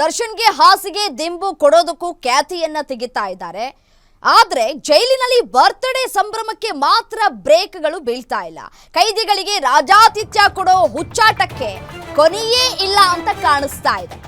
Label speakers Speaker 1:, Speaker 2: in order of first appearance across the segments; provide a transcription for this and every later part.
Speaker 1: ದರ್ಶನ್ಗೆ ಹಾಸಿಗೆ ದಿಂಬು ಕೊಡೋದಕ್ಕೂ ಖ್ಯಾತಿಯನ್ನ ತೆಗಿತಾ ಇದ್ದಾರೆ. ಆದ್ರೆ ಜೈಲಿನಲ್ಲಿ ಬರ್ತ್ಡೇ ಸಂಭ್ರಮಕ್ಕೆ ಮಾತ್ರ ಬ್ರೇಕ್ಗಳು ಬೀಳ್ತಾ ಇಲ್ಲ. ಕೈದಿಗಳಿಗೆ ರಾಜಾತಿಥ್ಯ ಕೊಡೋ ಹುಚ್ಚಾಟಕ್ಕೆ ಕೊನೆಯೇ ಇಲ್ಲ ಅಂತ ಕಾಣಿಸ್ತಾ ಇದೆ.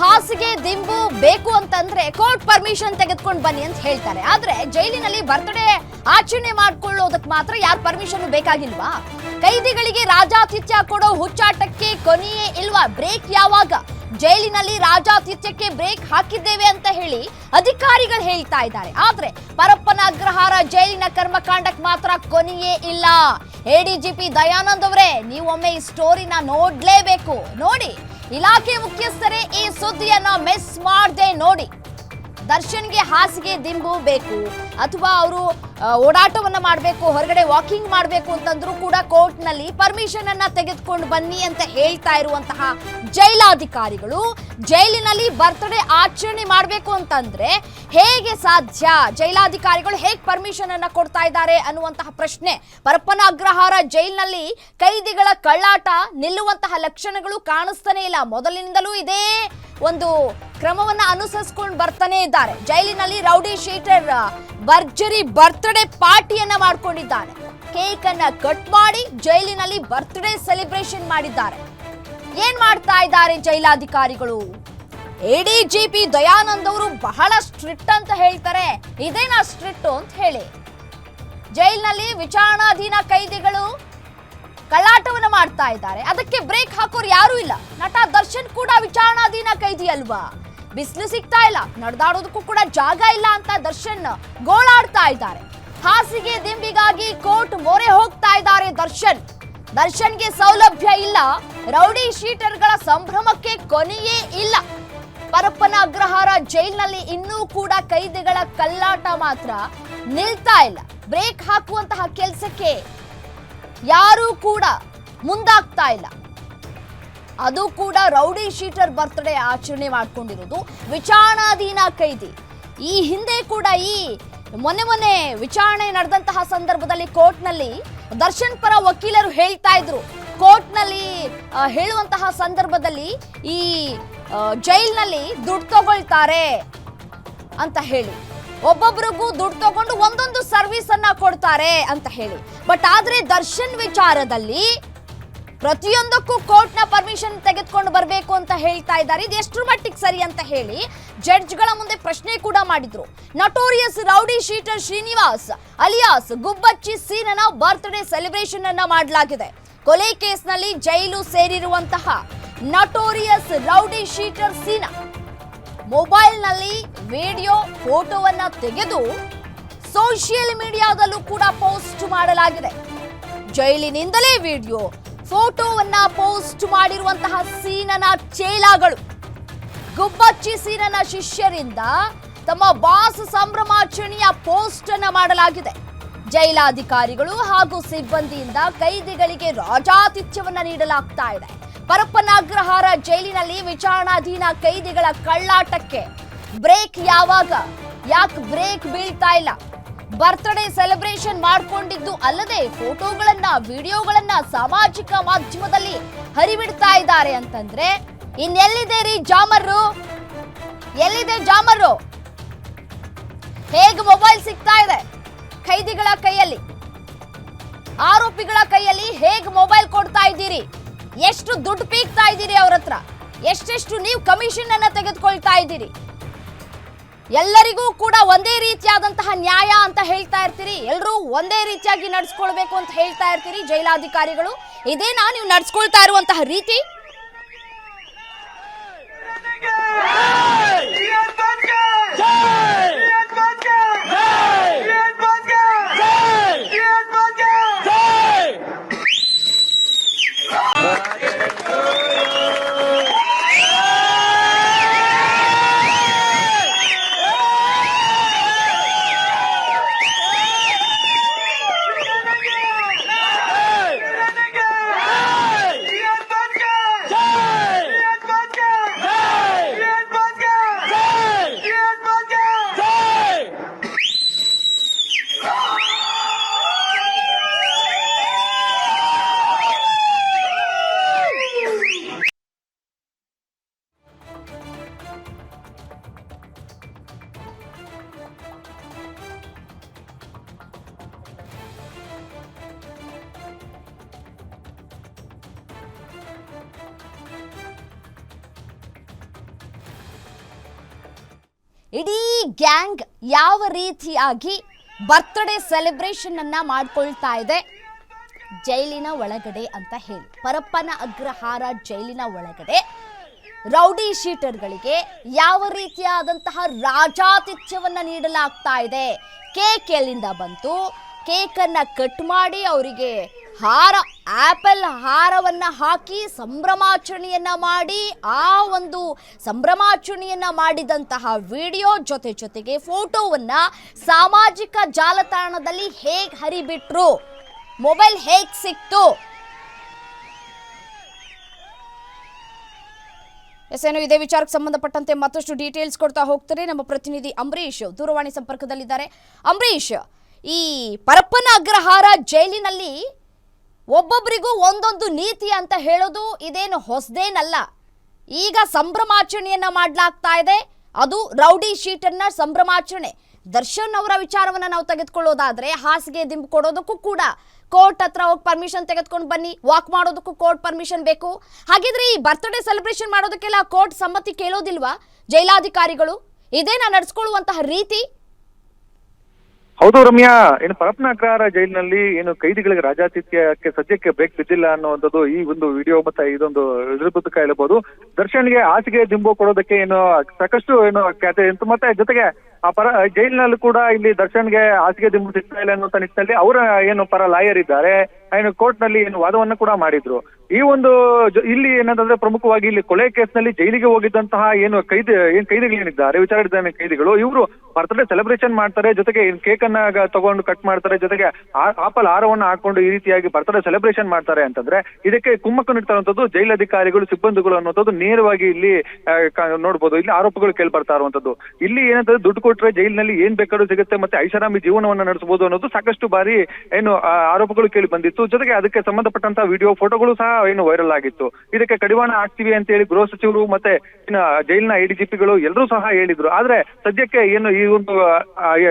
Speaker 1: ಹಾಸಿಗೆ, ದಿಂಬು ಬೇಕು ಅಂತಂದ್ರೆ ಕೋರ್ಟ್ ಪರ್ಮಿಷನ್ ತೆಗೆದುಕೊಂಡು ಬನ್ನಿ ಅಂತ ಹೇಳ್ತಾರೆ. ಆದ್ರೆ ಜೈಲಿನಲ್ಲಿ ಬರ್ತ್ಡೇ ಆಚರಣೆ ಮಾಡ್ಕೊಳ್ಳೋದಕ್ಕೆ ಮಾತ್ರ ಯಾರ್ ಪರ್ಮಿಷನ್ ಬೇಕಾಗಿಲ್ವಾ? ಕೈದಿಗಳಿಗೆ ರಾಜಾತಿಥ್ಯ ಕೊಡೋ ಹುಚ್ಚಾಟಕ್ಕೆ ಕೊನೆಯೇ ಇಲ್ವಾ ಬ್ರೇಕ್ ಯಾವಾಗ? ಜೈಲಿನಲ್ಲಿ ರಾಜಾತಿಥ್ಯಕ್ಕೆ ಬ್ರೇಕ್ ಹಾಕಿದ್ದೇವೆ ಅಂತ ಹೇಳಿ ಅಧಿಕಾರಿಗಳು ಹೇಳ್ತಾ ಇದ್ದಾರೆ. ಆದ್ರೆ ಪರಪ್ಪನ ಅಗ್ರಹಾರ ಜೈಲಿನ ಕರ್ಮಕಾಂಡಕ್ಕೆ ಮಾತ್ರ ಕೊನೆಯೇ ಇಲ್ಲ. ಎಡಿಜಿಪಿ ದಯಾನಂದ್ ಅವರೇ, ನೀವೊಮ್ಮೆ ಈ ಸ್ಟೋರಿನ ನೋಡ್ಲೇಬೇಕು. ನೋಡಿ ಇಲಾಖೆ ಮುಖ್ಯಸ್ಥರೇ ಈ ಸುದ್ದಿಯನ್ನು ಮಿಸ್ ಮಾಡದೆ ನೋಡಿ. ದರ್ಶನ್ಗೆ ಹಾಸಿಗೆ ದಿಂಬು ಬೇಕು. ಅಥವಾ ಅವರು ಓಡಾಟವನ್ನ ಮಾಡಬೇಕು, ಹೊರಗಡೆ ವಾಕಿಂಗ್ ಮಾಡಬೇಕು ಅಂತಂದ್ರೂ ಕೂಡ ಕೋರ್ಟ್ನಲ್ಲಿ ಪರ್ಮಿಷನ್ ಅನ್ನ ತೆಗೆದುಕೊಂಡು ಬನ್ನಿ ಅಂತ ಹೇಳ್ತಾ ಇರುವಂತಹ ಜೈಲಾಧಿಕಾರಿಗಳು. ಜೈಲಿನಲ್ಲಿ ಬರ್ತ್ಡೇ ಆಚರಣೆ ಮಾಡಬೇಕು ಅಂತಂದ್ರೆ ಹೇಗೆ ಸಾಧ್ಯ? ಜೈಲಾಧಿಕಾರಿಗಳು ಹೇಗೆ ಪರ್ಮಿಷನ್ ಅನ್ನ ಕೊಡ್ತಾ ಇದ್ದಾರೆ ಅನ್ನುವಂತಹ ಪ್ರಶ್ನೆ. ಪರಪ್ಪನ ಅಗ್ರಹಾರ ಜೈಲಿನಲ್ಲಿ ಕೈದಿಗಳ ಕಳ್ಳಾಟ ನಿಲ್ಲುವಂತಹ ಲಕ್ಷಣಗಳು ಕಾಣಿಸ್ತಾನೆ ಇಲ್ಲ. ಮೊದಲಿನಿಂದಲೂ ಇದೇ ಒಂದು ಕ್ರಮವನ್ನ ಅನುಸರಿಸಿಕೊಂಡು ಬರ್ತಾನೆ ಇದ್ದಾರೆ. ಜೈಲಿನಲ್ಲಿ ರೌಡಿ ಶೀಟರ್ ಭರ್ಜರಿ ಬರ್ತ್ಡೇ ಪಾರ್ಟಿಯನ್ನ ಮಾಡ್ಕೊಂಡಿದ್ದಾರೆ. ಕೇಕ್ ಅನ್ನ ಕಟ್ ಮಾಡಿ ಜೈಲಿನಲ್ಲಿ ಬರ್ತ್ಡೇ ಸೆಲೆಬ್ರೇಷನ್ ಮಾಡಿದ್ದಾರೆ. ಏನ್ ಮಾಡ್ತಾ ಇದ್ದಾರೆ ಜೈಲಾಧಿಕಾರಿಗಳು? ಎಡಿಜಿಪಿ ದಯಾನಂದ್ ಅವರು ಬಹಳ ಸ್ಟ್ರಿಕ್ಟ್ ಅಂತ ಹೇಳ್ತಾರೆ. ಇದೇನಾ ಸ್ಟ್ರಿಕ್ಟ್ ಅಂತ ಹೇಳಿ. ಜೈಲಿನಲ್ಲಿ ವಿಚಾರಣಾಧೀನ ಕೈದಿಗಳು ಕಳ್ಳಾಟವನ್ನು ಮಾಡ್ತಾ ಇದ್ದಾರೆ. ಅದಕ್ಕೆ ಬ್ರೇಕ್ ಹಾಕೋರು ಯಾರು ಇಲ್ಲ. ನಟ ದರ್ಶನ್ ಕೂಡ ವಿಚಾರಣಾಧೀನ ಕೈದಿ ಅಲ್ವಾ ಬಿಸಿಲು ಸಿಗ್ತಾ ಇಲ್ಲ. ನಡೆದಾಡೋದಕ್ಕೂ ಕೂಡ ಜಾಗ ಇಲ್ಲ ಅಂತ ದರ್ಶನ್ ಗೋಳಾಡ್ತಾ ಇದ್ದಾರೆ. ಹಾಸಿಗೆ ದಿಂಬಿಗಾಗಿ ಕೋರ್ಟ್ ಮೊರೆ ಹೋಗ್ತಾ ಇದ್ದಾರೆ ದರ್ಶನ್. ದರ್ಶನ್ಗೆ ಸೌಲಭ್ಯ ಇಲ್ಲ. ರೌಡಿ ಶೀಟರ್ಗಳ ಸಂಭ್ರಮಕ್ಕೆ ಕೊನೆಯೇ ಇಲ್ಲ. ಪರಪ್ಪನ ಅಗ್ರಹಾರ ಜೈಲ್ನಲ್ಲಿ ಇನ್ನೂ ಕೂಡ ಕೈದಿಗಳ ಕಲ್ಲಾಟ ಮಾತ್ರ ನಿಲ್ತಾ ಇಲ್ಲ. ಬ್ರೇಕ್ ಹಾಕುವಂತಹ ಕೆಲಸಕ್ಕೆ ಯಾರೂ ಕೂಡ ಮುಂದಾಗ್ತಾ ಇಲ್ಲ. ಅದು ಕೂಡ ರೌಡಿ ಶೀಟರ್ ಬರ್ತ್ಡೇ ಆಚರಣೆ ಮಾಡ್ಕೊಂಡಿರೋದು. ವಿಚಾರಣಾಧೀನ ಕೈದಿ. ಈ ಹಿಂದೆ ಕೂಡ ಈ ಮೊನ್ನೆ ಮೊನ್ನೆ ವಿಚಾರಣೆ ನಡೆದಂತಹ ಸಂದರ್ಭದಲ್ಲಿ ಕೋರ್ಟ್ನಲ್ಲಿ ದರ್ಶನ್ ಪರ ವಕೀಲರು ಹೇಳ್ತಾ ಇದ್ರು. ಕೋರ್ಟ್ನಲ್ಲಿ ಹೇಳುವಂತಹ ಸಂದರ್ಭದಲ್ಲಿ ಈ ಜೈಲಿನಲ್ಲಿ ದುಡ್ಡು ತಗೊಳ್ತಾರೆ ಅಂತ ಹೇಳಿ. ಒಬ್ಬೊಬ್ರಿಗೂ ದುಡ್ಡು ತಗೊಂಡು ಒಂದೊಂದು ಸರ್ವಿಸ್ ಅನ್ನ ಕೊಡ್ತಾರೆ ಅಂತ ಹೇಳಿ. ಬಟ್ ಆದ್ರೆ ದರ್ಶನ್ ವಿಚಾರದಲ್ಲಿ ಪ್ರತಿಯೊಂದಕ್ಕೂ ಕೋರ್ಟ್ ನ ಪರ್ಮಿಷನ್ ತೆಗೆದುಕೊಂಡು ಬರಬೇಕು ಅಂತ ಹೇಳ್ತಾ ಇದ್ದಾರೆ. ಇದು ಎಷ್ಟರ ಮಟ್ಟಿಗೆ ಸರಿ ಅಂತ ಹೇಳಿ ಜಡ್ಜ್ಗಳ ಮುಂದೆ ಪ್ರಶ್ನೆ ಕೂಡ ಮಾಡಿದ್ರು. Notorious rowdy sheeter Srinivas alias ಗುಬ್ಬಚ್ಚಿ ಸೀನನ ಬರ್ತ್ಡೇ ಸೆಲೆಬ್ರೇಷನ್ ಅನ್ನ ಮಾಡಲಾಗಿದೆ. ಕೊಲೆ ಕೇಸ್ನಲ್ಲಿ ಜೈಲು ಸೇರಿರುವಂತಹ ನಟೋರಿಯಸ್ ರೌಡಿ ಶೀಟರ್ ಸೀನಾ ಮೊಬೈಲ್ನಲ್ಲಿ ವಿಡಿಯೋ, ಫೋಟೋವನ್ನ ತೆಗೆದು ಸೋಷಿಯಲ್ ಮೀಡಿಯಾದಲ್ಲೂ ಕೂಡ ಪೋಸ್ಟ್ ಮಾಡಲಾಗಿದೆ. ಜೈಲಿನಿಂದಲೇ ವಿಡಿಯೋ ಫೋಟೋವನ್ನ ಪೋಸ್ಟ್ ಮಾಡಿರುವಂತಹ ಸೀನನ ಚೇಲಾಗಳು. ಗುಬ್ಬಚ್ಚಿ ಸೀನನ ಶಿಷ್ಯರಿಂದ ತಮ್ಮ ಬಾಸ್ ಸಂಭ್ರಮಾಚರಣೆಯ ಪೋಸ್ಟ್ ಅನ್ನ ಮಾಡಲಾಗಿದೆ. ಜೈಲಾಧಿಕಾರಿಗಳು ಹಾಗೂ ಸಿಬ್ಬಂದಿಯಿಂದ ಕೈದಿಗಳಿಗೆ ರಾಜಾತಿಥ್ಯವನ್ನ ನೀಡಲಾಗ್ತಾ ಇದೆ. ಪರಪ್ಪನಾಗ್ರಹಾರ ಜೈಲಿನಲ್ಲಿ ವಿಚಾರಣಾಧೀನ ಕೈದಿಗಳ ಕಳ್ಳಾಟಕ್ಕೆ ಬ್ರೇಕ್ ಯಾವಾಗ? ಯಾಕೆ ಬ್ರೇಕ್ ಬೀಳ್ತಾ ಇಲ್ಲ? ಬರ್ತ್ಡೇ ಸೆಲೆಬ್ರೇಷನ್ ಮಾಡ್ಕೊಂಡಿದ್ದು ಅಲ್ಲದೆ ಫೋಟೋಗಳನ್ನ ವಿಡಿಯೋಗಳನ್ನ ಸಾಮಾಜಿಕ ಮಾಧ್ಯಮದಲ್ಲಿ ಹರಿಬಿಡ್ತಾ ಇದ್ದಾರೆ ಅಂತಂದ್ರೆ, ಇನ್ನೆಲ್ಲಿದೆ ರೀ ಜಾಮರ್ರು ಎಲ್ಲಿದೆ ಜಾಮರ್ರು ಹೇಗೆ ಮೊಬೈಲ್ ಸಿಗ್ತಾ ಇದೆ? ಖೈದಿಗಳ ಕೈಯಲ್ಲಿ. ಆರೋಪಿಗಳ ಕೈಯಲ್ಲಿ ಹೇಗೆ ಮೊಬೈಲ್ ಕೊಡ್ತಾ ಇದ್ದೀರಿ? ಎಷ್ಟು ದುಡ್ಡು ಪೀಕ್ತಾ ಇದ್ದೀರಿ ಅವ್ರ ಹತ್ರ? ಎಷ್ಟೆಷ್ಟು ನೀವು ಕಮಿಷನ್ ಅನ್ನ ತೆಗೆದುಕೊಳ್ತಾ ಇದ್ದೀರಿ? ಎಲ್ಲರಿಗೂ ಕೂಡ ಒಂದೇ ರೀತಿಯಾದಂತಹ ನ್ಯಾಯ ಅಂತ ಹೇಳ್ತಾ ಇರ್ತೀರಿ. ಎಲ್ಲರೂ ಒಂದೇ ರೀತಿಯಾಗಿ ನಡ್ಸ್ಕೊಳ್ಬೇಕು ಅಂತ ಹೇಳ್ತಾ ಇರ್ತೀರಿ ಜೈಲಾಧಿಕಾರಿಗಳು. ಇದೇನಾ ನೀವು ನಡ್ಸ್ಕೊಳ್ತಾ ಇರುವಂತಹ ರೀತಿ.
Speaker 2: ಜೈ!
Speaker 1: ಇಡೀ ಗ್ಯಾಂಗ್ ಯಾವ ರೀತಿಯಾಗಿ ಬರ್ತ್ಡೇ ಸೆಲೆಬ್ರೇಷನ್ ಅನ್ನ ಮಾಡ್ಕೊಳ್ತಾ ಇದೆ? ಜೈಲಿನ ಒಳಗಡೆ ಅಂತ ಹೇಳಿ. ಪರಪ್ಪನ ಅಗ್ರಹಾರ ಜೈಲಿನ ಒಳಗಡೆ ರೌಡಿ ಶೀಟರ್ಗಳಿಗೆ ಯಾವ ರೀತಿಯಾದಂತಹ ರಾಜಾತಿಥ್ಯವನ್ನ ನೀಡಲಾಗ್ತಾ ಇದೆ? ಕೇಕ್ ಎಲ್ಲಿಂದ ಬಂತು. ಕೇಕನ್ನ ಕಟ್ ಮಾಡಿ ಅವರಿಗೆ ಹಾರ, ಆಪಲ್ ಹಾರವನ್ನ ಹಾಕಿ ಸಂಭ್ರಮಾಚರಣೆಯನ್ನ ಮಾಡಿ, ಆ ಒಂದು ಸಂಭ್ರಮಾಚರಣೆಯನ್ನ ಮಾಡಿದಂತಹ ವಿಡಿಯೋ ಜೊತೆ ಜೊತೆಗೆ ಫೋಟೋವನ್ನ ಸಾಮಾಜಿಕ ಜಾಲತಾಣದಲ್ಲಿ ಹೇಗೆ ಹರಿಬಿಟ್ರು, ಮೊಬೈಲ್ ಹೇಗೆ ಸಿಕ್ತು? ಎಸ್ ಏನು ಇದೇ ವಿಚಾರಕ್ಕೆ ಸಂಬಂಧಪಟ್ಟಂತೆ ಮತ್ತಷ್ಟು ಡೀಟೇಲ್ಸ್ ಕೊಡ್ತಾ ಹೋಗ್ತಾರೆ. ನಮ್ಮ ಪ್ರತಿನಿಧಿ ಅಂಬರೀಶ್ ದೂರವಾಣಿ ಸಂಪರ್ಕದಲ್ಲಿದ್ದಾರೆ. ಅಂಬರೀಶ್ ಈ ಪರಪ್ಪನ ಅಗ್ರಹಾರ ಜೈಲಿನಲ್ಲಿ ಒಬ್ಬೊಬ್ಬರಿಗೂ ಒಂದೊಂದು ನೀತಿ ಅಂತ ಹೇಳೋದು ಇದೇನು ಹೊಸದೇನಲ್ಲ. ಈಗ ಸಂಭ್ರಮಾಚರಣೆಯನ್ನ ಮಾಡಲಾಗ್ತಾ ಇದೆ. ಅದು ರೌಡಿ ಶೀಟನ್ನ ಸಂಭ್ರಮಾಚರಣೆ. ದರ್ಶನ್ ಅವರ ವಿಚಾರವನ್ನ ನಾವು ತೆಗೆದುಕೊಳ್ಳೋದಾದ್ರೆ ಹಾಸಿಗೆ ದಿಂಬು ಕೊಡೋದಕ್ಕೂ ಕೂಡ ಕೋರ್ಟ್ ಹತ್ರ ಹೋಗಿ ಪರ್ಮಿಷನ್ ತೆಗೆದುಕೊಂಡು ಬನ್ನಿ. ವಾಕ್ ಮಾಡೋದಕ್ಕೂ ಕೋರ್ಟ್ ಪರ್ಮಿಷನ್ ಬೇಕು. ಹಾಗಿದ್ರೆ ಈ ಬರ್ತ್ಡೇ ಸೆಲೆಬ್ರೇಷನ್ ಮಾಡೋದಕ್ಕೆಲ್ಲ ಕೋರ್ಟ್ ಸಮ್ಮತಿ ಕೇಳೋದಿಲ್ವಾ ಜೈಲಾಧಿಕಾರಿಗಳು? ಇದೇನ ನಡೆಸ್ಕೊಳ್ಳುವಂತಹ ರೀತಿ?
Speaker 2: ಹೌದು ರಮ್ಯಾ ಏನು ಪರಪ್ಪನ ಅಗ್ರಹಾರ ಜೈಲಿನಲ್ಲಿ ಏನು ಕೈದಿಗಳಿಗೆ ರಾಜಾತಿಥ್ಯಕ್ಕೆ ಸದ್ಯಕ್ಕೆ ಬ್ರೇಕ್ ಬಿದ್ದಿಲ್ಲ ಅನ್ನುವಂಥದ್ದು ಈ ಒಂದು ವಿಡಿಯೋ ಮತ್ತೆ ಇದೊಂದು ಇದ್ರ ಬದುಕ ಹೇಳ್ಬೋದು ದರ್ಶನ್ಗೆ ಹಾಸಿಗೆ ದಿಂಬು ಕೊಡೋದಕ್ಕೆ ಏನು ಸಾಕಷ್ಟು ಏನು ಖ್ಯಾತೆ ಇತ್ತು ಮತ್ತೆ ಜೊತೆಗೆ ಪರ ಜೈಲಿನಲ್ಲಿ ಕೂಡ ಇಲ್ಲಿ ದರ್ಶನ್ಗೆ ಹಾಸಿಗೆ ದಿಂಬು ಸಿಗ್ತಾ ಇಲ್ಲ ಅನ್ನುವಂತ ನಿಟ್ಟಿನಲ್ಲಿ ಅವರ ಏನು ಪರ ಲಾಯರ್ ಇದ್ದಾರೆ ಏನು ಕೋರ್ಟ್ನಲ್ಲಿ ಏನು ವಾದವನ್ನು ಕೂಡ ಮಾಡಿದ್ರು. ಈ ಒಂದು ಇಲ್ಲಿ ಏನಂತಂದ್ರೆ ಪ್ರಮುಖವಾಗಿ ಇಲ್ಲಿ ಕೊಲೆ ಕೇಸ್ನಲ್ಲಿ ಜೈಲಿಗೆ ಹೋಗಿದ್ದಂತಹ ಏನು ಕೈದಿ, ಏನ್ ಕೈದಿಗಳೇನಿದ್ದಾರೆ ವಿಚಾರಣೆ ಕೈದಿಗಳು, ಇವರು ಬರ್ತ್ಡೇ ಸೆಲೆಬ್ರೇಷನ್ ಮಾಡ್ತಾರೆ, ಜೊತೆಗೆ ಕೇಕ್ ಅನ್ನ ತಗೊಂಡು ಕಟ್ ಮಾಡ್ತಾರೆ, ಜೊತೆಗೆ ಆಪಲ್ ಹಾರವನ್ನ ಹಾಕೊಂಡು ಈ ರೀತಿಯಾಗಿ ಬರ್ತ್ಡೇ ಸೆಲೆಬ್ರೇಷನ್ ಮಾಡ್ತಾರೆ ಅಂತಂದ್ರೆ ಇದಕ್ಕೆ ಕುಮ್ಮಕ್ಕು ನೀಡ್ತಾರಂಥದ್ದು ಜೈಲಧಿಕಾರಿಗಳು ಸಿಬ್ಬಂದಿಗಳು ಅನ್ನೋದು ನೇರವಾಗಿ ಇಲ್ಲಿ ನೋಡ್ಬೋದು. ಇಲ್ಲಿ ಆರೋಪಗಳು ಕೇಳಿ ಬರ್ತಾ ಇರುವಂತದ್ದು ಇಲ್ಲಿ ಏನಂತಂದ್ರೆ ದುಡ್ಡು ಕೊಟ್ರೆ ಜೈಲಿನಲ್ಲಿ ಏನ್ ಬೇಕಾದ್ರೂ ಸಿಗುತ್ತೆ ಮತ್ತೆ ಐಷಾರಾಮಿ ಜೀವನವನ್ನ ನಡೆಸಬಹುದು ಅನ್ನೋದು ಸಾಕಷ್ಟು ಬಾರಿ ಏನು ಆರೋಪಗಳು ಕೇಳಿ ಬಂದಿತ್ತು. ಜೊತೆಗೆ ಅದಕ್ಕೆ ಸಂಬಂಧಪಟ್ಟಂತ ವಿಡಿಯೋ ಫೋಟೋಗಳು ಸಹ ಏನು ವೈರಲ್ ಆಗಿತ್ತು. ಇದಕ್ಕೆ ಕಡಿವಾಣ ಹಾಕ್ತೀವಿ ಅಂತ ಹೇಳಿ ಗೃಹ ಸಚಿವರು ಮತ್ತೆ ಜೈಲಿನ ಎಡಿಜಿಪಿಗಳು ಎಲ್ಲರೂ ಸಹ ಹೇಳಿದ್ರು. ಆದ್ರೆ ಸದ್ಯಕ್ಕೆ ಏನು ಈ ಒಂದು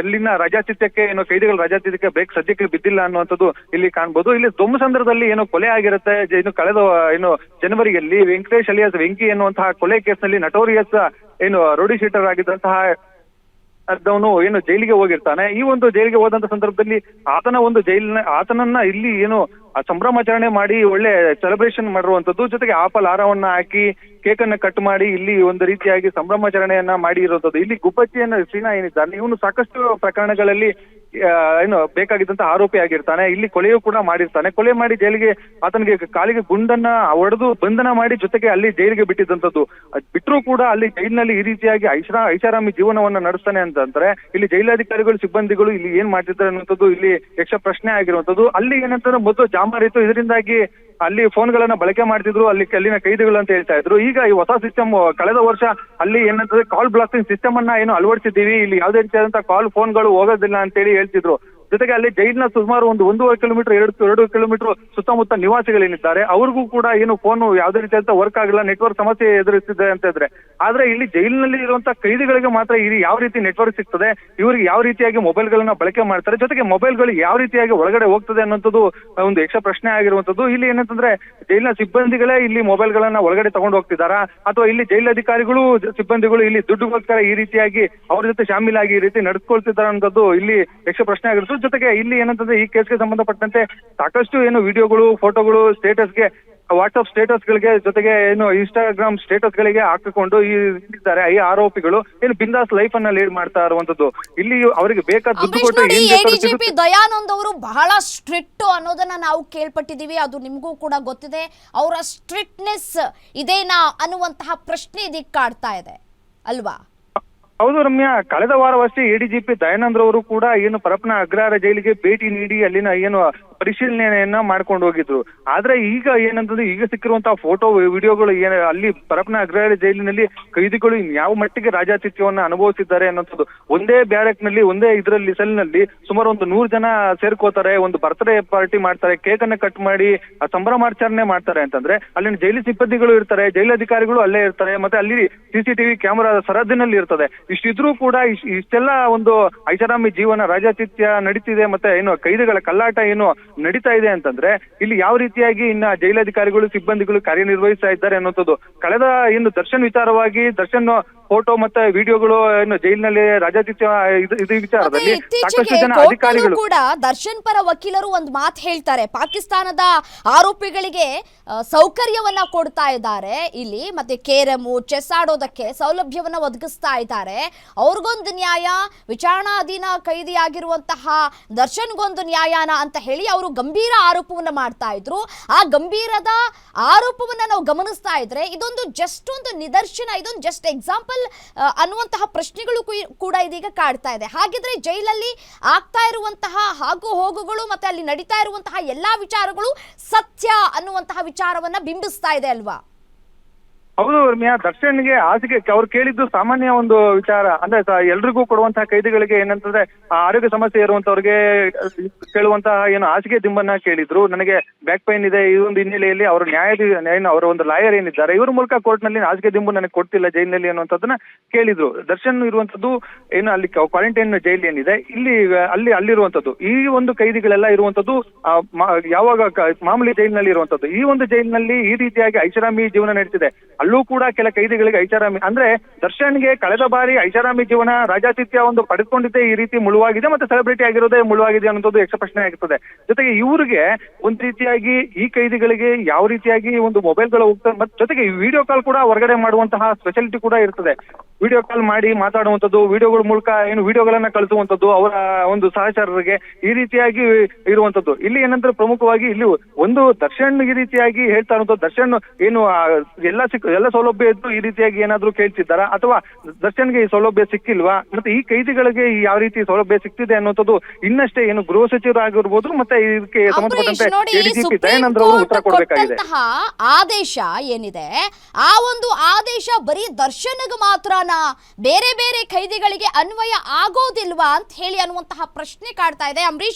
Speaker 2: ಅಲ್ಲಿನ ರಾಜಾತಿಥ್ಯಕ್ಕೆ, ಏನು ಕೈದಿಗಳ ರಾಜಾತಿಥ್ಯಕ್ಕೆ ಬ್ರೇಕ್ ಸದ್ಯಕ್ಕೆ ಬಿದ್ದಿಲ್ಲ ಅನ್ನುವಂಥದ್ದು ಇಲ್ಲಿ ಕಾಣ್ಬೋದು. ಇಲ್ಲಿ ದೊಮ್ಮ ಸಂದರ್ಭದಲ್ಲಿ ಏನು ಕೊಲೆ ಆಗಿರುತ್ತೆ. ಇನ್ನು ಕಳೆದ, ಏನು ಜನವರಿಯಲ್ಲಿ ವೆಂಕಟೇಶ್ ಅಲಿಯಾಸ್ ವೆಂಕಿ ಎನ್ನುವಂತಹ ಕೊಲೆ ಕೇಸ್ನಲ್ಲಿ ನಟೋರಿಯಸ್ ಏನು ರೋಡಿ ಶೀಟರ್ ಆಗಿದ್ದಂತಹ ಅದವನು ಏನು ಜೈಲಿಗೆ ಹೋಗಿರ್ತಾನೆ. ಈ ಒಂದು ಜೈಲಿಗೆ ಹೋದಂತ ಸಂದರ್ಭದಲ್ಲಿ ಆತನ ಒಂದು ಜೈಲಿನ, ಆತನನ್ನ ಇಲ್ಲಿ ಏನು ಸಂಭ್ರಮಾಚರಣೆ ಮಾಡಿ ಒಳ್ಳೆ ಸೆಲೆಬ್ರೇಷನ್ ಮಾಡಿರುವಂತದ್ದು ಜೊತೆಗೆ ಆಪಲ್ ಹಾರವನ್ನ ಹಾಕಿ ಕೇಕ್ ಅನ್ನ ಕಟ್ ಮಾಡಿ ಇಲ್ಲಿ ಒಂದು ರೀತಿಯಾಗಿ ಸಂಭ್ರಮಾಚರಣೆಯನ್ನ ಮಾಡಿ ಇರುವಂತದ್ದು ಇಲ್ಲಿ ಗುಬ್ಬಚ್ಚಿಯನ್ನ ಶ್ರೀನಾ ಏನಿದ್ದಾನೆ, ಇವನು ಸಾಕಷ್ಟು ಪ್ರಕರಣಗಳಲ್ಲಿ ಏನು, ಬೇಕಾಗಿದ್ದಂತ ಆರೋಪಿ ಆಗಿರ್ತಾನೆ. ಇಲ್ಲಿ ಕೊಲೆಯೂ ಕೂಡ ಮಾಡಿರ್ತಾನೆ. ಕೊಲೆ ಮಾಡಿ ಜೈಲಿಗೆ, ಆತನಿಗೆ ಕಾಲಿಗೆ ಗುಂಡನ್ನ ಹೊಡೆದು ಬಂಧನ ಮಾಡಿ ಜೊತೆಗೆ ಅಲ್ಲಿ ಜೈಲಿಗೆ ಬಿಟ್ಟಿದ್ದಂಥದ್ದು. ಬಿಟ್ಟರೂ ಕೂಡ ಅಲ್ಲಿ ಜೈಲಿನಲ್ಲಿ ಈ ರೀತಿಯಾಗಿ ಐಷಾ ಐಷಾರಾಮಿ ಜೀವನವನ್ನ ನಡೆಸ್ತಾನೆ ಅಂತಂದ್ರೆ ಇಲ್ಲಿ ಜೈಲಾಧಿಕಾರಿಗಳು, ಸಿಬ್ಬಂದಿಗಳು ಇಲ್ಲಿ ಏನ್ ಮಾಡ್ತಿದ್ದಾರೆ ಅನ್ನುವಂಥದ್ದು ಇಲ್ಲಿ ಯಕ್ಷ ಪ್ರಶ್ನೆ ಆಗಿರುವಂತದ್ದು ಅಲ್ಲಿ ಏನಂತಂದ್ರೆ ಮೊದಲು ಜಾಮಾರಿತ್ತು. ಇದರಿಂದಾಗಿ ಅಲ್ಲಿ ಫೋನ್ಗಳನ್ನ ಬಳಕೆ ಮಾಡ್ತಿದ್ರು, ಅಲ್ಲಿ ಅಲ್ಲಿನ ಕೈದಿಗಳು ಅಂತ ಹೇಳ್ತಾ ಇದ್ರು. ಈಗ ಈ ಹೊಸ ಸಿಸ್ಟಮ್ ಕಳೆದ ವರ್ಷ ಅಲ್ಲಿ ಏನಂತಂದ್ರೆ ಕಾಲ್ ಬ್ಲಾಕಿಂಗ್ ಸಿಸ್ಟಮ್ ಅನ್ನ ಏನು ಅಳವಡಿಸಿದ್ದೀವಿ. ಇಲ್ಲಿ ಯಾವುದೇ ರೀತಿಯಾದಂತಹ ಕಾಲ್ ಫೋನ್ಗಳು ಹೋಗೋದಿಲ್ಲ ಅಂತೇಳಿ ಹೇಳ್ತಿದ್ರು. ಜೊತೆಗೆ ಅಲ್ಲಿ ಜೈಲಿನ ಸುಮಾರು ಒಂದು ಒಂದೂವರೆ ಕಿಲೋಮೀಟರ್, ಎರಡು ಎರಡು ಕಿಲೋಮೀಟರ್ ಸುತ್ತಮುತ್ತ ನಿವಾಸಿಗಳೇನಿದ್ದಾರೆ ಅವ್ರಿಗೂ ಕೂಡ ಏನು ಫೋನ್ ಯಾವುದೇ ಅಂತ ವರ್ಕ್ ಆಗಿಲ್ಲ ನೆಟ್ವರ್ಕ್ ಸಮಸ್ಯೆ ಎದುರಿಸ್ತಿದೆ ಅಂತ ಇದ್ರೆ. ಆದ್ರೆ ಇಲ್ಲಿ ಜೈಲಿನಲ್ಲಿ ಇರುವಂತಹ ಕೈದಿಗಳಿಗೆ ಮಾತ್ರ ಇಲ್ಲಿ ಯಾವ ರೀತಿ ನೆಟ್ವರ್ಕ್ ಸಿಗ್ತದೆ, ಇವರಿಗೆ ಯಾವ ರೀತಿಯಾಗಿ ಮೊಬೈಲ್ ಗಳನ್ನ ಬಳಕೆ ಮಾಡ್ತಾರೆ, ಜೊತೆಗೆ ಮೊಬೈಲ್ಗಳು ಯಾವ ರೀತಿಯಾಗಿ ಒಳಗಡೆ ಹೋಗ್ತದೆ ಅನ್ನೋಂಥದ್ದು ಒಂದು ಯಕ್ಷ ಪ್ರಶ್ನೆ ಆಗಿರುವಂತದ್ದು ಇಲ್ಲಿ ಏನಂತಂದ್ರೆ ಜೈಲಿನ ಸಿಬ್ಬಂದಿಗಳೇ ಇಲ್ಲಿ ಮೊಬೈಲ್ ಗಳನ್ನ ಒಳಗಡೆ ತಗೊಂಡು ಹೋಗ್ತಿದಾರಾ ಅಥವಾ ಇಲ್ಲಿ ಜೈಲ್ ಅಧಿಕಾರಿಗಳು ಸಿಬ್ಬಂದಿಗಳು ಇಲ್ಲಿ ದುಡ್ಡುಗೋಸ್ಕರ ಈ ರೀತಿಯಾಗಿ ಅವ್ರ ಜೊತೆ ಶಾಮೀಲಾಗಿ ಈ ರೀತಿ ನಡೆಸ್ಕೊಳ್ತಿದ್ದಾರೆ ಅನ್ನೋದು ಇಲ್ಲಿ ಯಕ್ಷ ಪ್ರಶ್ನೆ ಆಗಿರುತ್ತೆ ಜೊತೆಗೆ ಇಲ್ಲಿ ಏನಂತಂದ್ರೆ ಈ ಕೇಸ್ಗೆ ಸಂಬಂಧಪಟ್ಟಂತೆ ಸಾಕಷ್ಟು ಏನು ವಿಡಿಯೋಗಳು ಫೋಟೋಗಳು ಸ್ಟೇಟಸ್ಗೆ ವಾಟ್ಸ್ಆಪ್ ಸ್ಟೇಟಸ್ ಗಳಿಗೆ ಜೊತೆಗೆ ಏನು ಇನ್ಸ್ಟಾಗ್ರಾಮ್ ಸ್ಟೇಟಸ್ ಗಳಿಗೆ ಹಾಕಿಕೊಂಡು ಈ ಇದ್ದಾರೆ ಈ ಆರೋಪಿಗಳು. ಏನು ಬಿಂದಾಸ್ ಲೈಫ್ ಅನ್ನ ಲೀಡ್ ಮಾಡ್ತಾ ಇರುವಂತದ್ದು. ಇಲ್ಲಿ ಅವರಿಗೆ ಬೇಕಾದ ದುಡ್ಡು ಕೊಟ್ಟು
Speaker 1: ಎಡಿಜಿಪಿ. ದಯಾನಂದ್ ಅವರು ಬಹಳ ಸ್ಟ್ರಿಕ್ಟ್ ಅನ್ನೋದನ್ನ ನಾವು ಕೇಳ್ಪಟ್ಟಿದೀವಿ ಅದು ನಿಮಗೂ ಕೂಡ ಗೊತ್ತಿದೆ. ಅವರ ಸ್ಟ್ರಿಕ್ಟ್ನೆಸ್ ಇದೇನಾ ಅನ್ನುವಂತಹ ಪ್ರಶ್ನೆ ಇದಕ್ಕೆ ಕಾಡ್ತಾ ಇದೆ. ಅಲ್ವಾ?
Speaker 2: ಹೌದು ರಮ್ಯಾ, ಕಳೆದ ವಾರವಷ್ಟೇ ಎಡಿಜಿಪಿ ದಯಾನಂದ್ ಅವರು ಕೂಡ ಏನು ಪರಪ್ನ ಅಗ್ರಹಾರ ಜೈಲಿಗೆ ಭೇಟಿ ನೀಡಿ ಅಲ್ಲಿನ ಏನು ಪರಿಶೀಲನೆಯನ್ನ ಮಾಡ್ಕೊಂಡು ಹೋಗಿದ್ರು. ಆದ್ರೆ ಈಗ ಏನಂತಂದ್ರೆ ಈಗ ಸಿಕ್ಕಿರುವಂತಹ ಫೋಟೋ ವಿಡಿಯೋಗಳು ಏನ ಅಲ್ಲಿ ಪರಪ್ನ ಅಗ್ರಹಾರ ಜೈಲಿನಲ್ಲಿ ಕೈದಿಗಳು ಯಾವ ಮಟ್ಟಿಗೆ ರಾಜಾತಿಥ್ಯವನ್ನ ಅನುಭವಿಸಿದ್ದಾರೆ ಅನ್ನೋದು ಒಂದೇ ಬ್ಯಾರಕ್ನಲ್ಲಿ ಒಂದೇ ಇದರಲ್ಲಿ ಸೆಲ್ನಲ್ಲಿ ಸುಮಾರು ಒಂದು ನೂರು ಜನ ಸೇರ್ಕೋತಾರೆ, ಒಂದು ಬರ್ತ್ಡೇ ಪಾರ್ಟಿ ಮಾಡ್ತಾರೆ ಕೇಕ್ ಅನ್ನ ಕಟ್ ಮಾಡಿ ಸಂಭ್ರಮಾಚರಣೆ ಮಾಡ್ತಾರೆ ಅಂತಂದ್ರೆ ಅಲ್ಲಿನ ಜೈಲು ಸಿಬ್ಬಂದಿಗಳು ಇರ್ತಾರೆ ಜೈಲಧಿಕಾರಿಗಳು ಅಲ್ಲೇ ಇರ್ತಾರೆ, ಮತ್ತೆ ಅಲ್ಲಿ ಸಿಸಿಟಿವಿ ಕ್ಯಾಮೆರಾ ಸರದಿನಲ್ಲಿ ಇರ್ತದೆ. ಇಷ್ಟಿದ್ರೂ ಕೂಡ ಇಷ್ಟೆಲ್ಲ ಒಂದು ಐಷಾರಾಮಿ ಜೀವನ ರಾಜಾತಿಥ್ಯ ನಡೀತಿದೆ, ಮತ್ತೆ ಏನು ಕೈದಿಗಳ ಕಲ್ಲಾಟ ಏನು ನಡೀತಾ ಇದೆ ಅಂತಂದ್ರೆ ಇಲ್ಲಿ ಯಾವ ರೀತಿಯಾಗಿ ಇನ್ನ ಜೈಲಾಧಿಕಾರಿಗಳು, ಸಿಬ್ಬಂದಿಗಳು ಕಾರ್ಯನಿರ್ವಹಿಸ್ತಾ ಇದ್ದಾರೆ ಅನ್ನೋಂಥದ್ದು ಕಳೆದ ಏನು ದರ್ಶನ್ ವಿಚಾರವಾಗಿ, ದರ್ಶನ್ ಫೋಟೋ ಮತ್ತೆ ವಿಡಿಯೋಗಳು ಏನು ಜೈಲಿನಲ್ಲಿ ರಾಜಾತಿಥ್ಯ ಇದು ಇದು ವಿಚಾರದಲ್ಲಿ ಸಾಕಷ್ಟು ಜನ ಅಧಿಕಾರಿಗಳು
Speaker 1: ಕೂಡ ದರ್ಶನ್ ಪರ ವಕೀಲರು ಒಂದು ಮಾತು ಹೇಳ್ತಾರೆ. ಪಾಕಿಸ್ತಾನದ ಆರೋಪಿಗಳಿಗೆ ಸೌಕರ್ಯವನ್ನ ಕೊಡ್ತಾ ಇದ್ದಾರೆ. ಇಲ್ಲಿ ಮತ್ತೆ ಕೇರಮು ಚೆಸ್ ಆಡೋದಕ್ಕೆ ಸೌಲಭ್ಯವನ್ನ ಒದಗಿಸ್ತಾ ಇದ್ದಾರೆ. ಅವ್ರಿಗೊಂದು ನ್ಯಾಯ ವಿಚಾರಣಾಧೀನ ಕೈದಿಯಾಗಿರುವಂತಹ ದರ್ಶನ್ಗೊಂದು ನ್ಯಾಯನ ಅಂತ ಹೇಳಿ ಅವರು ಗಂಭೀರ ಆರೋಪವನ್ನ ಮಾಡ್ತಾ ಇದ್ರು. ಆ ಗಂಭೀರದ ಆರೋಪವನ್ನ ನಾವು ಗಮನಿಸ್ತಾ ಇದ್ರೆ ಇದೊಂದು ಜಸ್ಟ್ ಒಂದು ನಿದರ್ಶನ ಇದೊಂದು ಜಸ್ಟ್ ಎಕ್ಸಾಂಪಲ್ ಅನ್ನುವಂತಹ ಪ್ರಶ್ನೆಗಳು ಕೂಡ ಇದೀಗ ಕಾಡ್ತಾ ಇದೆ. ಹಾಗಿದ್ರೆ ಜೈಲಲ್ಲಿ ಆಗ್ತಾ ಇರುವಂತಹ ಹಾಗು ಹೋಗುಗಳು ಮತ್ತೆ ಅಲ್ಲಿ ನಡೀತಾ ಇರುವಂತಹ ಎಲ್ಲಾ ವಿಚಾರಗಳು ಸತ್ಯ ಅನ್ನುವಂತಹ ವಿಚಾರವನ್ನ ಬಿಂಬಿಸ್ತಾ ಇದೆ ಅಲ್ವಾ?
Speaker 2: ಹೌದು ರಮ್ಯಾ, ದರ್ಶನ್ಗೆ ಹಾಸಿಗೆ ಅವ್ರು ಕೇಳಿದ್ದು ಸಾಮಾನ್ಯ ಒಂದು ವಿಚಾರ. ಅಂದ್ರೆ ಎಲ್ರಿಗೂ ಕೊಡುವಂತಹ ಕೈದಿಗಳಿಗೆ ಏನಂತಂದ್ರೆ ಆರೋಗ್ಯ ಸಮಸ್ಯೆ ಇರುವಂತವ್ರಿಗೆ ಕೇಳುವಂತಹ ಏನು ಹಾಸಿಗೆ ದಿಂಬನ್ನ ಕೇಳಿದ್ರು. ನನಗೆ ಬ್ಯಾಕ್ ಪೈನ್ ಇದೆ. ಈ ಒಂದು ಹಿನ್ನೆಲೆಯಲ್ಲಿ ಅವರು ನ್ಯಾಯಾಧೀ, ಏನು ಅವರ ಒಂದು ಲಾಯರ್ ಏನಿದ್ದಾರೆ, ಇವ್ರ ಮೂಲಕ ಕೋರ್ಟ್ನಲ್ಲಿ ಹಾಸಿಗೆ ದಿಂಬು ನನಗೆ ಕೊಡ್ತಿಲ್ಲ ಜೈಲಿನಲ್ಲಿ ಅನ್ನುವಂಥದ್ದನ್ನ ಕೇಳಿದ್ರು. ದರ್ಶನ್ ಇರುವಂತದ್ದು ಏನು ಅಲ್ಲಿ ಕ್ವಾರಂಟೈನ್ ಜೈಲ್ ಏನಿದೆ, ಇಲ್ಲಿ, ಅಲ್ಲಿ ಅಲ್ಲಿರುವಂತದ್ದು ಈ ಒಂದು ಕೈದಿಗಳೆಲ್ಲ ಇರುವಂತದ್ದು ಯಾವಾಗ ಮಾಮೂಲಿ ಜೈಲಿನಲ್ಲಿ ಇರುವಂತದ್ದು ಈ ಒಂದು ಜೈಲಿನಲ್ಲಿ ಈ ರೀತಿಯಾಗಿ ಐಷಾರಾಮಿ ಜೀವನ ನಡೀತಿದೆ. ಅಲ್ಲೂ ಕೂಡ ಕೆಲ ಕೈದಿಗಳಿಗೆ ಐಷಾರಾಮಿ ಅಂದ್ರೆ ದರ್ಶನ್ಗೆ ಕಳೆದ ಬಾರಿ ಐಷಾರಾಮಿ ಜೀವನ ರಾಜಾತಿಥ್ಯ ಒಂದು ಪಡೆದುಕೊಂಡಿದ್ದೇ ಈ ರೀತಿ ಮುಳುವಾಗಿದೆ ಮತ್ತೆ ಸೆಲೆಬ್ರಿಟಿ ಆಗಿರೋದೇ ಮುಳುವಾಗಿದೆ ಅನ್ನೋದು ಯಕ್ಷ ಪ್ರಶ್ನೆ ಆಗಿರ್ತದೆ. ಜೊತೆಗೆ ಇವರಿಗೆ ಒಂದ್ ರೀತಿಯಾಗಿ ಈ ಕೈದಿಗಳಿಗೆ ಯಾವ ರೀತಿಯಾಗಿ ಒಂದು ಮೊಬೈಲ್ಗಳು ಹೋಗ್ತದೆ ಮತ್ತೆ ಜೊತೆಗೆ ವಿಡಿಯೋ ಕಾಲ್ ಕೂಡ ಹೊರಗಡೆ ಮಾಡುವಂತಹ ಸ್ಪೆಷಾಲಿಟಿ ಕೂಡ ಇರ್ತದೆ. ವಿಡಿಯೋ ಕಾಲ್ ಮಾಡಿ ಮಾತಾಡುವಂಥದ್ದು, ವಿಡಿಯೋಗಳ ಮೂಲಕ ಏನು ವಿಡಿಯೋಗಳನ್ನ ಕಳಿಸುವಂಥದ್ದು, ಅವರ ಒಂದು ಸಹಚರರಿಗೆ ಈ ರೀತಿಯಾಗಿ ಇರುವಂತದ್ದು ಇಲ್ಲಿ ಏನಂದ್ರೆ ಪ್ರಮುಖವಾಗಿ ಇಲ್ಲಿ ಒಂದು ದರ್ಶನ್ ಈ ರೀತಿಯಾಗಿ ಹೇಳ್ತಾ ಇರುವಂತದ್ದು ದರ್ಶನ್ ಏನು ಎಲ್ಲ ಸಿಕ್ ಎಲ್ಲ ಸೌಲಭ್ಯ ಇದ್ದು ಈ ರೀತಿಯಾಗಿ ಏನಾದ್ರೂ ಕೇಳ್ತಿದ್ದಾರಾ? ಅಥವಾ ದರ್ಶನ್ಗೆ ಈ ಸೌಲಭ್ಯ ಸಿಕ್ಕಿಲ್ವಾ? ಮತ್ತೆ ಈ ಕೈದಿಗಳಿಗೆ ಈ ಯಾವ ರೀತಿ ಸೌಲಭ್ಯ ಸಿಗ್ತಿದೆ ಅನ್ನೋದು ಇನ್ನಷ್ಟೇ ಏನು ಗೃಹ ಸಚಿವರಾಗಿರ್ಬೋದು ಮತ್ತೆ ಇದಕ್ಕೆ ಸಂಬಂಧಪಟ್ಟಂತೆ ಅವರು ಉತ್ತರ ಕೊಡಬೇಕಾಗಿದೆ.
Speaker 1: ಆದೇಶ ಏನಿದೆ? ಆ ಒಂದು ಆದೇಶ ಬರೀ ದರ್ಶನ್ಗೆ ಮಾತ್ರನಾ? ಬೇರೆ ಬೇರೆ ಕೈದಿಗಳಿಗೆ ಅನ್ವಯ ಆಗೋದಿಲ್ವಾ ಅಂತ ಹೇಳಿ ಅನ್ನುವಂತಹ ಪ್ರಶ್ನೆ ಕಾಡ್ತಾ ಇದೆ. ಅಂಬರೀಶ್